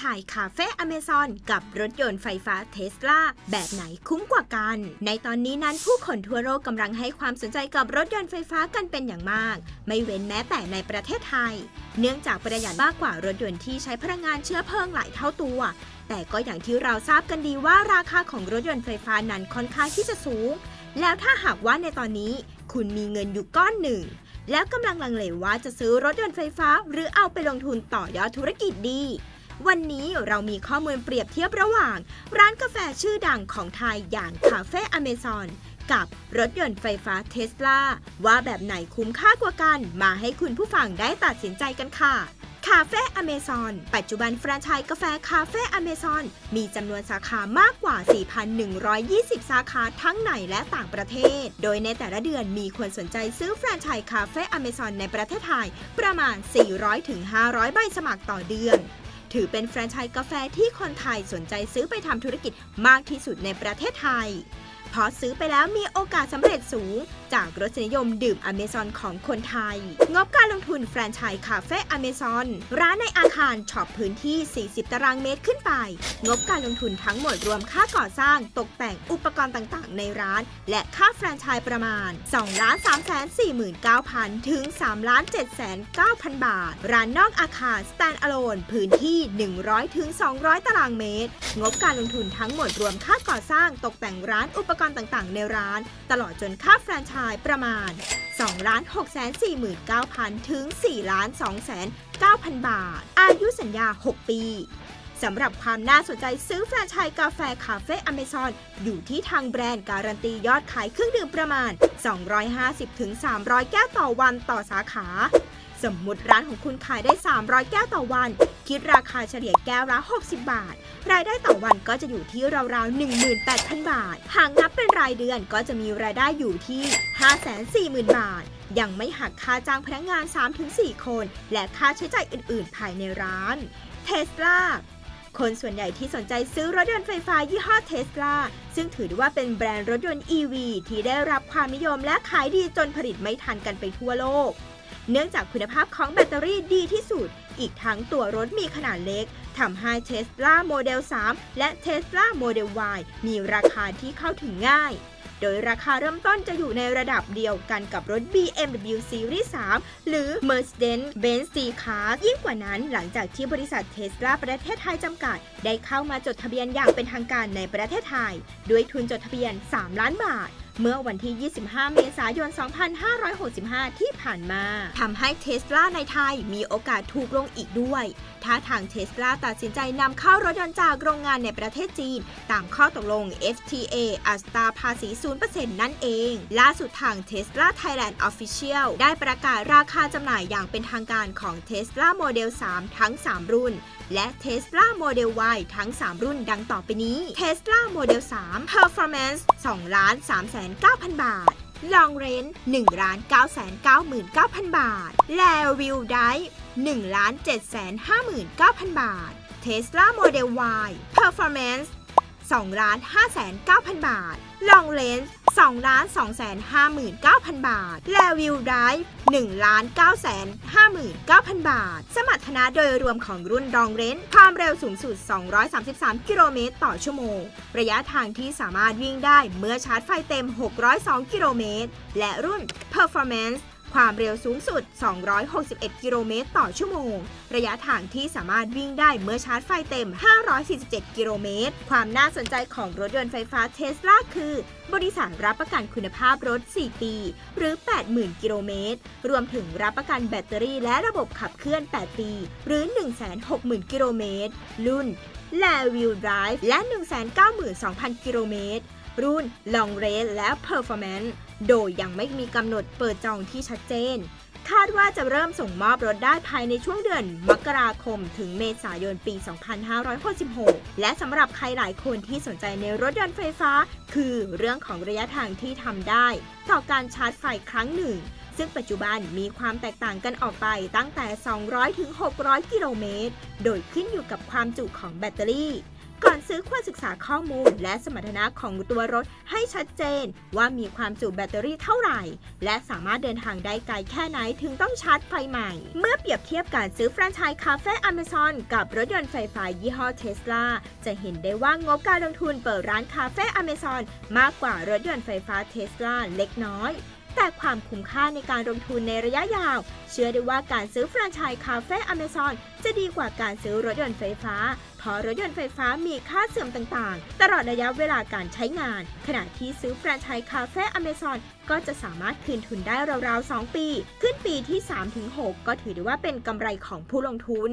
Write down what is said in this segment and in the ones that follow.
ชส์คาเฟ่อเมซอนกับรถยนต์ไฟฟ้าเทสลาแบบไหนคุ้มกว่ากัน ในตอนนี้นั้นผู้คนทั่วโลกกำลังให้ความสนใจกับรถยนต์ไฟฟ้ากันเป็นอย่างมาก ไม่เว้นแม้แต่ในประเทศไทย เนื่องจากประหยัดมากกว่ารถยนต์ที่ใช้พลังงานเชื้อเพลิงหลายเท่าตัวแต่ก็อย่างที่เราทราบกันดีว่าราคาของรถยนต์ไฟฟ้านั้นค่อนข้างที่จะสูง แล้วถ้าหากว่าในตอนนี้ คุณมีเงินอยู่ก้อนหนึ่ง แล้วกำลังลังเลว่าจะซื้อรถยนต์ไฟฟ้า หรือเอาไปลงทุนต่อยอดธุรกิจดี วันนี้เรามีข้อมูลเปรียบเทียบระหว่าง ร้านกาแฟชื่อดังของไทยอย่างคาเฟ่อเมซอนกับรถยนต์ไฟฟ้าเทสลาว่าแบบไหนคุ้มค่ากว่ากัน มาให้คุณผู้ฟังได้ตัดสินใจกันค่ะ คาเฟ่อเมซอนปัจจุบันแฟรนไชส์กาแฟคาเฟ่อเมซอนมีจำนวนสาขามากกว่า 4,120 สาขาทั้งในและต่างประเทศ โดยในแต่ละเดือนมีคนสนใจซื้อแฟรนไชส์คาเฟ่อเมซอนในประเทศไทย ประมาณ 400-500 ใบสมัครต่อเดือน ถือเป็นแฟรนไชส์กาแฟที่คนไทยสนใจซื้อไปทำธุรกิจมากที่สุดในประเทศไทย ราะซื้อไปแล้วมีโอกาสสำเร็จสูง จากรสนิยมดื่มอเมซอนของคนไทย งบการลงทุนแฟรนไชส์คาเฟ่อเมซอนร้านในอาคารช็อปพื้นที่ 40 ตารางเมตรขึ้นไป งบการลงทุนทั้งหมดรวมค่าก่อสร้างตกแต่งอุปกรณ์ต่างๆ ในร้าน และค่าแฟรนไชส์ประมาณ2ล้าน3 4 9 0 0 0 ถึง3ล้าน7 9 0 0 0 บาท ร้านนอกอาคาร stand alone พื้นที่ 100ถึง200 ตารางเมตร งบการลงทุนทั้งหมดรวมค่าก่อสร้างตกแต่งร้านอุปกรณ์ต่างๆ ในร้าน ตลอดจนค่าแฟรนไชส์ประมาณ2ล้าน6 4 9 0 0 0 ถึง4ล้าน2 9 0 0 0 บาท อายุสัญญา 6 ปีสำหรับความน่าสนใจซื้อแฟรนไชส์กาแฟคาเฟ่อเมซอนอยู่ที่ทางแบรนด์การันตียอดขายเครื่องดื่มประมาณ 250-300 แก้วต่อวันต่อสาขา สมมุติร้านของคุณขายได้ 300 แก้วต่อวัน คิดราคาเฉลี่ยแก้วละ 60 บาท รายได้ต่อวันก็จะอยู่ที่ราวๆ 18,000 บาท หากนับเป็นรายเดือนก็จะมีรายได้อยู่ที่ 540,000 บาท ยังไม่หักค่าจ้างพนักงาน 3-4 คน และค่าใช้จ่ายอื่น ๆ ภายในร้านเทสลา คนส่วนใหญ่ที่สนใจซื้อรถยนต์ไฟฟ้ายี่ห้อเทสลาซึ่งถือได้ว่าเป็นแบรนด์รถยนต์ EV ที่ได้รับความนิยมและขายดีจนผลิตไม่ทันกันไปทั่วโลก เนื่องจากคุณภาพของแบตเตอรี่ดีที่สุด อีกทั้งตัวรถมีขนาดเล็กทำให้ Tesla Model 3และ Tesla Model Y มีราคาที่เข้าถึงง่าย โดยราคาเริ่มต้นจะอยู่ในระดับเดียวกันกับรถ BMW Series 3 หรือ Mercedes-Benz C-Class ยิ่งกว่านั้นหลังจากที่บริษัท Tesla ประเทศไทยจำกัด ได้เข้ามาจดทะเบียนอย่างเป็นทางการในประเทศไทย ด้วยทุนจดทะเบียน 3 ล้านบาท เมื่อวันที่ 25 เมษายน 2565 ที่ผ่านมาทำให้เทสลาในไทยมีโอกาสถูกลงอีกด้วย ถ้าทางเทสลาตัดสินใจนำเข้ารถยนต์จากโรงงานในประเทศจีน ตามข้อตกลง FTA อัตราภาษี 0%นั่นเอง ล่าสุดทาง Tesla Thailand Official ได้ประกาศราคาจำหน่ายอย่างเป็นทางการของ Tesla Model 3ทั้ง 3 รุ่นและ Tesla Model Y ทั้ง 3 รุ่นดังต่อไปนี้ Tesla Model 3 Performance 2ล้าน3 9 0 0 0 9,000 บาท ลองเรนท์1ล้าน9 9 9 0 0 บาท แลวิวได้1ล้าน7 5 9 0 0 0 บาทรซล่าโมเดล Y Performance 2ล้าน5 9 0 0 0 บาท Long Range 2ล้าน2 5 9 0 0 0 บาท และ Wheel Drive 1ล้าน9 5 9 0 0 0 บาท สมรรถนะโดยรวมของรุ่น Long Range ความเร็วสูงสุด 233 กิโลเมตรต่อชั่วโมง ระยะทางที่สามารถวิ่งได้เมื่อชาร์จไฟเต็ม 602 กิโลเมตร และรุ่น Performance ความเร็วสูงสุด 261 กิโลเมตรต่อชั่วโมง ระยะทางที่สามารถวิ่งได้เมื่อชาร์จไฟเต็ม 547 กิโลเมตร ความน่าสนใจของรถยนต์ไฟฟ้าเทสลาคือบริษัทรับประกันคุณภาพรถ 4 ปี หรือ 80,000 กิโลเมตร รวมถึงรับประกันแบตเตอรี่และระบบขับเคลื่อน 8 ปี หรือ 160,000 กิโลเมตร รุ่น l a w h e e l Drive และ 192,000 กิโลเมตร รุ่น Long Range และ Performance โดยยังไม่มีกำหนดเปิดจองที่ชัดเจน คาดว่าจะเริ่มส่งมอบรถได้ภายในช่วงเดือนมกราคม ถึงเมษายนปี 2566 และสำหรับใครหลายคนที่สนใจในรถยนต์ไฟฟ้า คือเรื่องของระยะทางที่ทำได้ ต่อการชาร์จไฟครั้งหนึ่งซึ่งปัจจุบันมีความแตกต่างกันออกไปตั้งแต่ 200ถึง600 กิโลเมตร โดยขึ้นอยู่กับความจุของแบตเตอรี่ ซื้อควรศึกษาข้อมูล และสมรรถนะของตัวรถให้ชัดเจน ว่ามีความจุแบตเตอรี่เท่าไหร่ และสามารถเดินทางได้ไกลแค่ไหนถึงต้องชาร์จไฟใหม่ เมื่อเปรียบเทียบการซื้อแฟรนไชส์คาเฟ่อเมซอนกับรถยนต์ไฟฟ้ายี่ห้อเทสลาจะเห็นได้ว่างบการลงทุนเปิดร้านคาเฟ่อเมซอนมากกว่ารถยนต์ไฟฟ้าเทสลาเล็กน้อย แต่ความคุ้มค่าในการลงทุนในระยะยาว เชื่อได้ว่าการซื้อแฟรนไชส์คาเฟ่อเมซอนจะดีกว่าการซื้อรถยนต์ไฟฟ้า เพราะรถยนต์ไฟฟ้ามีค่าเสื่อมต่างๆ ตลอดระยะเวลาการใช้งาน ขณะที่ซื้อแฟรนไชส์คาเฟ่อเมซอนก็จะสามารถคืนทุนได้ราวๆ 2 ปี ขึ้นปีที่ 3-6 ก็ถือได้ว่าเป็นกำไรของผู้ลงทุน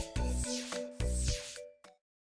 9187